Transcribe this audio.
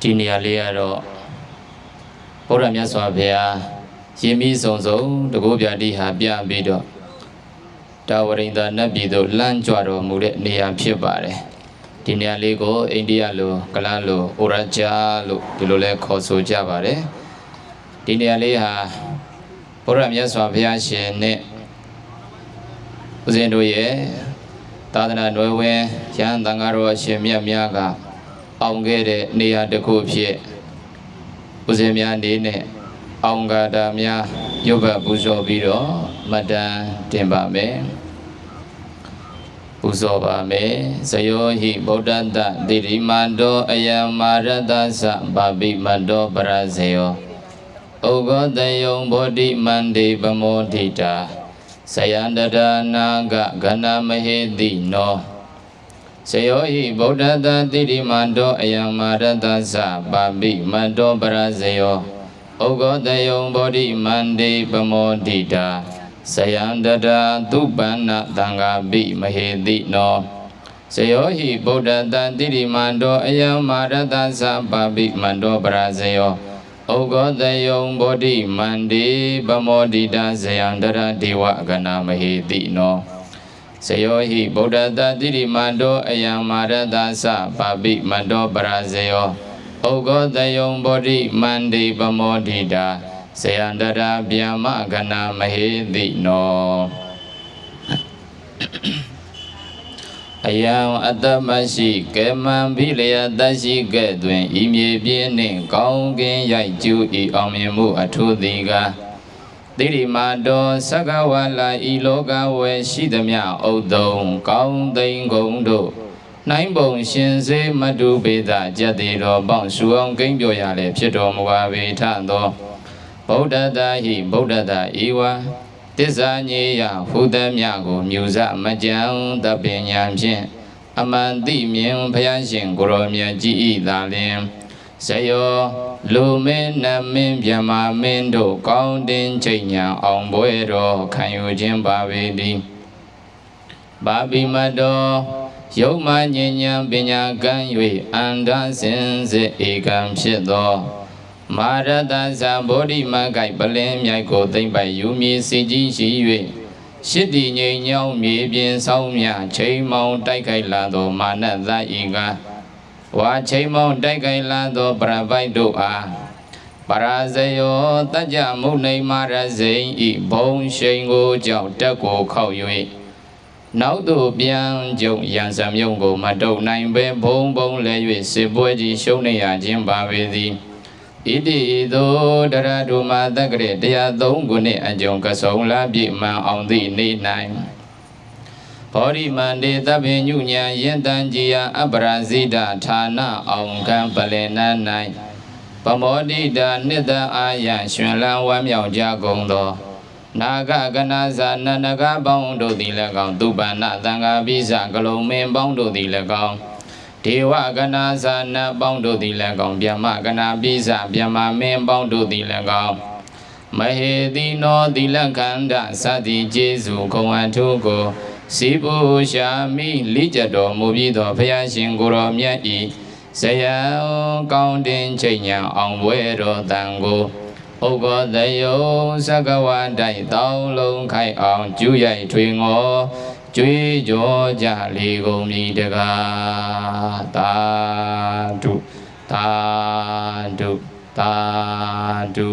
ဒီနေရာလေးကတော့ဘုရားမြတ်စွာဘုရားယင်းပြီးစုံစုံတကုပြတိဟာပြပြီးတော့တာဝရိန္ဒနတ်ပြည်သို့လမ်းကြွတော်မူတဲ့နေရာဖြစ်ပါတယ်ဒီနေရာလေးကိုအိန္ဒိယလိုကလလိုအိုရဂျာလို့ဒီလိုလဲခေါ်ဆိုကြပါတယ်ဒီနေရာလေးဟာဘုရားမြတ်စွာဘုရားရှင်နဲ့ဦးဇင်းတို့ရဲ့ သာသနာ့နွယ်ဝင်ရဟန်းသံဃာတော်အရှင်မြတ်များကအောင်ခဲ့တဲ့နေရာတစ်ခုဖြစ်ဦးဇင်းများအနေနဲ့အောင်ဂါတာများရုပ်ဘတ်ပူဇော်ပြီးတော့မတန်တင်ပါမယ်ပူဇော်ပါမယ်ဇယောဟိဗုဒ္ဓတ္တတိရိမန္တောအယံမာရတ္တသဗာပိမန္တောပရဇယောဩဃောတယုံဘောဓိမန္တေပမောဓိတာ ဇယန္တရာနာဂဂဏမဟေတိနောဇယောဟိဗုဒ္ဓတ္တတိရိမန္တောအယံမာရတ္တသဗာပိမန္တောပရဇယောဩဃောတယုံဘောဓိမန္တေပမောဓိတာဇယန္တရာသုပန္နသံဃာပိမဟေတိနောဇယောဟိဗုဒ္ဓတ္တတိရိမန္တောအယံမာရတ္တသဗာပိမန္တောပရဇယော ဩဃောတယုံဘောဓိမန္တေပမောဓိတာဇယန္တရာဒေဝဂဏမဟေတိနောဇယောဟိဗုဒ္ဓတ္တတိရိမန္တောအယံမာရတ္တသဗာပိမန္တောပရဇယောဩဃောတယုံဘောဓိမန္တေပမောဓိတာဇယန္တရာဗျာမဂဏမဟေတိနော အယံအတ္တမရှိကေမံဘိလယတရှိကဲ့တွင်ဤမြေပြင်းနှင့်ကောင်းကင်ရိုက်ကျူဤအောင်မြင်မှုအထုသည်ကတိရိမာတောသက္ကဝါလာဤလောကဝယ်ရှိသမျှဥဒ္ဒုံကောင်းသိင်ကုန်တို့နိုင်ပုံရှင်စေမတုပေသကြက်သေးတော်ပေါင်းရှူအောင်ကိမ့်ပြောရလေဖြစ်တော်မူပါပေထသောဗုဒ္ဓတာဟိဗုဒ္ဓတာဧဝံ တစ္ဆာညေယဟူသမျှကိုမြူဇမကြံတပညာဖြင့်အမှန်သိမြင်ဘုရားရှင်ကိုရောမြတ်ကြီးဤသာလင်ဇယောလူမင်းနတ်မင်းမြမမင်းတို့ကောင်းတင်ချိန်ညာအောင်ပွဲတော်ခံယူခြင်းပါပေသည်ဘာဘိမတောယုံမဉ္ဉံပညာကံ၍အန္တစင်စစ်ဧကံဖြစ်သော မာရတသဗောဓိမဂိုက်ပလင်းမြိုက်ကိုသိမ့်ပိုက်ယူမည်စီကြီးရှိ၍ရှစ်တီငိမ်ညောင်းမြေပြင်ဆောင်မြချိန်မောင်တိုက်ခိုက်လာသောမာနသဤကဝါချိန်မောင်တိုက်ခိုက်လာသောပရပိုက်တို့အားပရာဇယောတကြမုန်ိမာရဇိန်ဤဘုံရှိန်ကိုကြောင့်တက်ကိုခောက်၍နောက်သို့ပြန်ကြုံရန်စံမြုံကိုမတုံနိုင်ပဲဘုံဘုံလဲ၍စစ်ပွဲကြီးရှုံးနေရခြင်းပါပေသည် ဣတိဤသို့တရဒုမာတက္ကရေတရားသုံးခုနှင့်အကြုံကဆုံလာပြည့်မှန်အောင်သည့်နေ၌ဘောဓိမန္တေသဗ္ဗညုညာယင်တံကြည်ယအပရာဇိတဌာနအောင်ကံပလင်န၌ပမောဒိတာနှစ်တအာယရှင်လန်းဝမ်းမြောက်ကြကုန်သောနာဂကနာဇာနန္ဒကပေါင်းတို့သည်၎င်းသူပန္နသံဃာပိစကလုံမင်းပေါင်းတို့သည်၎င်း ဒေဝကနာဇာနပေါင်းတို့သည်၎င်းဗျမကနာပိစဗျမမင်းပေါင်းတို့သည်၎င်းမဟေတိနောသီလခန္ဓသတိကျေစုခုံအထုကိုစီပုရှာမိလိကြတော်မူပြီးသောဘုရားရှင်ကိုရောမြတ်ဤဇယံကောင်းတင်ချိန်ညာအောင်ပွဲတော်တန်ကိုဥက္ကောတယုံသက္ကဝါတိုက်တောင်းလုံးခိုက်အောင်ကျူးရိုက်ထွေငော ကျွေးကြောကြလေကုန်ပြီတကားသာဓုသာဓုသာဓု